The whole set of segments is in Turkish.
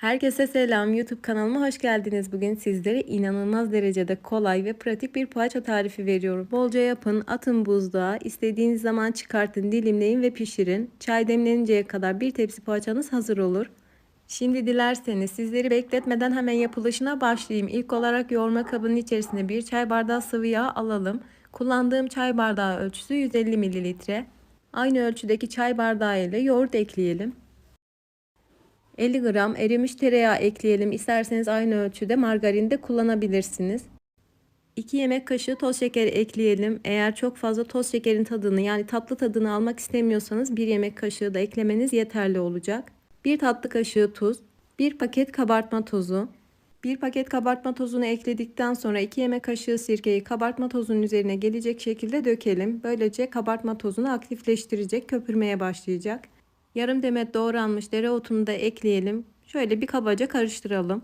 Herkese selam. YouTube kanalıma hoş geldiniz. Bugün sizlere inanılmaz derecede kolay ve pratik bir poğaça tarifi veriyorum. Bolca yapın, atın buzluğa, istediğiniz zaman çıkartın, dilimleyin ve pişirin. Çay demleninceye kadar bir tepsi poğaçanız hazır olur. Şimdi dilerseniz sizleri bekletmeden hemen yapılışına başlayayım. İlk olarak yoğurma kabının içerisine bir çay bardağı sıvı yağ alalım. Kullandığım çay bardağı ölçüsü 150 mililitre. Aynı ölçüdeki çay bardağı ile yoğurt ekleyelim. 50 gram erimiş tereyağı ekleyelim. İsterseniz aynı ölçüde margarin de kullanabilirsiniz. 2 yemek kaşığı toz şeker ekleyelim. Eğer çok fazla toz şekerin tadını yani tatlı tadını almak istemiyorsanız 1 yemek kaşığı da eklemeniz yeterli olacak. 1 tatlı kaşığı tuz, 1 paket kabartma tozu, 1 paket kabartma tozunu ekledikten sonra 2 yemek kaşığı sirkeyi kabartma tozunun üzerine gelecek şekilde dökelim. Böylece kabartma tozunu aktifleştirecek, köpürmeye başlayacak. Yarım demet doğranmış dereotunu da ekleyelim. Şöyle bir kabaca karıştıralım.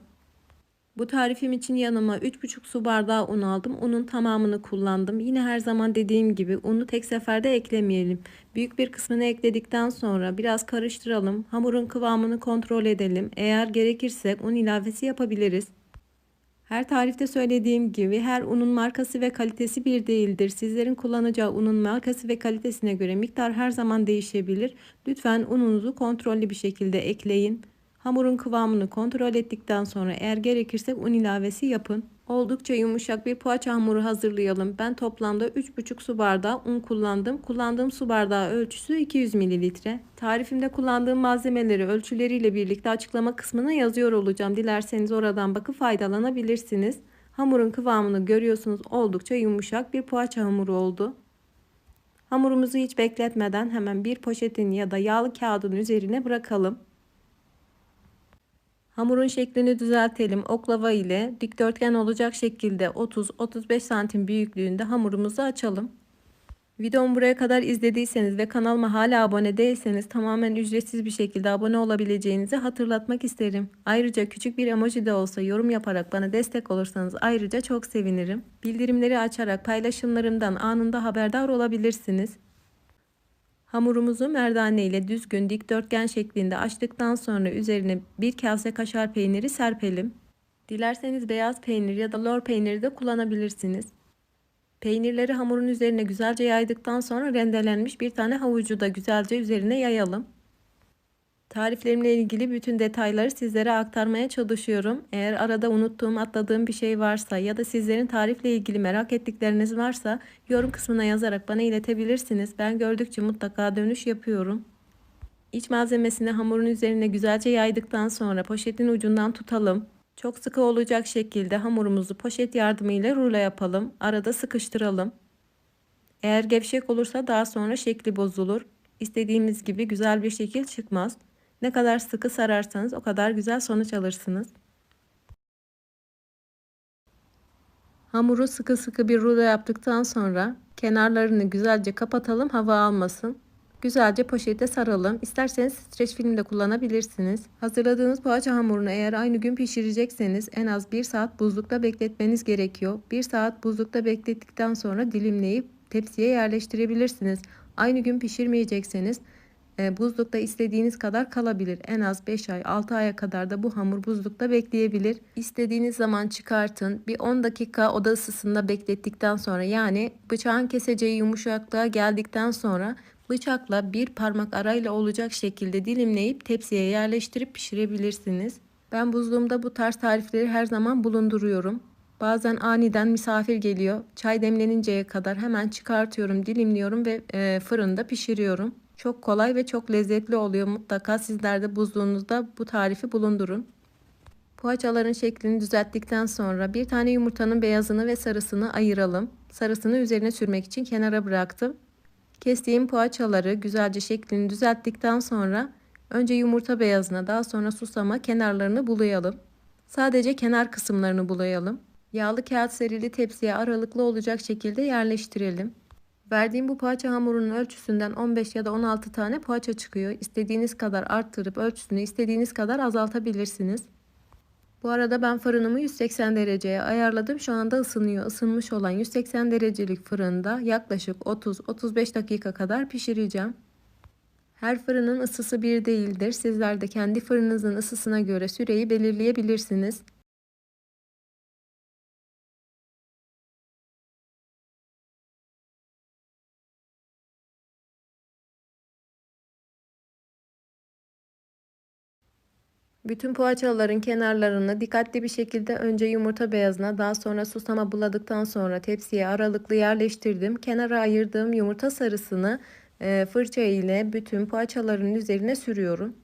Bu tarifim için yanıma 3,5 su bardağı un aldım. Unun tamamını kullandım. Yine her zaman dediğim gibi unu tek seferde eklemeyelim. Büyük bir kısmını ekledikten sonra biraz karıştıralım. Hamurun kıvamını kontrol edelim. Eğer gerekirse un ilavesi yapabiliriz. Her tarifte söylediğim gibi her unun markası ve kalitesi bir değildir. Sizlerin kullanacağı unun markası ve kalitesine göre miktar her zaman değişebilir. Lütfen ununuzu kontrollü bir şekilde ekleyin. Hamurun kıvamını kontrol ettikten sonra eğer gerekirse un ilavesi yapın. Oldukça yumuşak bir poğaça hamuru hazırlayalım. Ben toplamda 3,5 su bardağı un kullandım. Kullandığım su bardağı ölçüsü 200 mililitre. Tarifimde kullandığım malzemeleri ölçüleriyle birlikte açıklama kısmına yazıyor olacağım. Dilerseniz oradan bakıp faydalanabilirsiniz. Hamurun kıvamını görüyorsunuz. Oldukça yumuşak bir poğaça hamuru oldu. Hamurumuzu hiç bekletmeden hemen bir poşetin ya da yağlı kağıdın üzerine bırakalım. Hamurun şeklini düzeltelim. Oklava ile dikdörtgen olacak şekilde 30-35 santim büyüklüğünde hamurumuzu açalım. Videomu buraya kadar izlediyseniz ve kanalıma hala abone değilseniz tamamen ücretsiz bir şekilde abone olabileceğinizi hatırlatmak isterim. Ayrıca küçük bir emoji de olsa yorum yaparak bana destek olursanız ayrıca çok sevinirim. Bildirimleri açarak paylaşımlarımdan anında haberdar olabilirsiniz. Hamurumuzu merdane ile düzgün dikdörtgen şeklinde açtıktan sonra üzerine bir kase kaşar peyniri serpelim. Dilerseniz beyaz peynir ya da lor peyniri de kullanabilirsiniz. Peynirleri hamurun üzerine güzelce yaydıktan sonra rendelenmiş bir tane havucu da güzelce üzerine yayalım. Tariflerimle ilgili bütün detayları sizlere aktarmaya çalışıyorum. Eğer arada unuttuğum, atladığım bir şey varsa ya da sizlerin tarifle ilgili merak ettikleriniz varsa yorum kısmına yazarak bana iletebilirsiniz. Ben gördükçe mutlaka dönüş yapıyorum. İç malzemesini hamurun üzerine güzelce yaydıktan sonra poşetin ucundan tutalım. Çok sıkı olacak şekilde hamurumuzu poşet yardımıyla rulo yapalım. Arada sıkıştıralım. Eğer gevşek olursa daha sonra şekli bozulur. İstediğimiz gibi güzel bir şekil çıkmaz. Ne kadar sıkı sararsanız o kadar güzel sonuç alırsınız. Hamuru sıkı sıkı bir rulo yaptıktan sonra kenarlarını güzelce kapatalım hava almasın. Güzelce poşete saralım. İsterseniz streç film de kullanabilirsiniz. Hazırladığınız poğaça hamurunu eğer aynı gün pişirecekseniz en az 1 saat buzlukta bekletmeniz gerekiyor. 1 saat buzlukta beklettikten sonra dilimleyip tepsiye yerleştirebilirsiniz. Aynı gün pişirmeyecekseniz buzlukta istediğiniz kadar kalabilir. En az 5 ay 6 aya kadar da bu hamur buzlukta bekleyebilir. İstediğiniz zaman çıkartın. Bir 10 dakika oda ısısında beklettikten sonra yani bıçağın keseceği yumuşaklığa geldikten sonra bıçakla bir parmak arayla olacak şekilde dilimleyip tepsiye yerleştirip pişirebilirsiniz. Ben buzluğumda bu tarz tarifleri her zaman bulunduruyorum. Bazen aniden misafir geliyor. Çay demleninceye kadar hemen çıkartıyorum, dilimliyorum ve e, fırında pişiriyorum. Çok kolay ve çok lezzetli oluyor. Mutlaka sizler de buzluğunuzda bu tarifi bulundurun. Poğaçaların şeklini düzelttikten sonra bir tane yumurtanın beyazını ve sarısını ayıralım. Sarısını üzerine sürmek için kenara bıraktım. Kestiğim poğaçaları güzelce şeklini düzelttikten sonra önce yumurta beyazına daha sonra susama kenarlarını bulayalım. Sadece kenar kısımlarını bulayalım. Yağlı kağıt serili tepsiye aralıklı olacak şekilde yerleştirelim. Verdiğim bu poğaça hamurunun ölçüsünden 15 ya da 16 tane poğaça çıkıyor. İstediğiniz kadar arttırıp ölçüsünü istediğiniz kadar azaltabilirsiniz. Bu arada ben fırınımı 180 dereceye ayarladım. Şu anda ısınıyor. Isınmış olan 180 derecelik fırında yaklaşık 30-35 dakika kadar pişireceğim. Her fırının ısısı bir değildir. Sizler de kendi fırınınızın ısısına göre süreyi belirleyebilirsiniz. Bütün poğaçaların kenarlarını dikkatli bir şekilde önce yumurta beyazına daha sonra susama buladıktan sonra tepsiye aralıklı yerleştirdim. Kenara ayırdığım yumurta sarısını e, fırça ile bütün poğaçaların üzerine sürüyorum.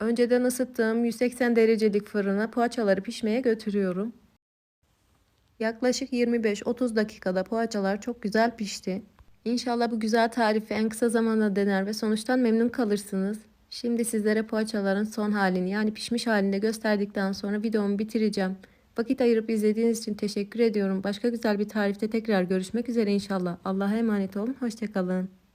Önceden ısıttığım 180 derecelik fırına poğaçaları pişmeye götürüyorum. Yaklaşık 25-30 dakikada poğaçalar çok güzel pişti. İnşallah bu güzel tarifi en kısa zamanda dener ve sonuçtan memnun kalırsınız. Şimdi sizlere poğaçaların son halini yani pişmiş halini gösterdikten sonra videomu bitireceğim. Vakit ayırıp izlediğiniz için teşekkür ediyorum. Başka güzel bir tarifte tekrar görüşmek üzere inşallah. Allah'a emanet olun. Hoşçakalın.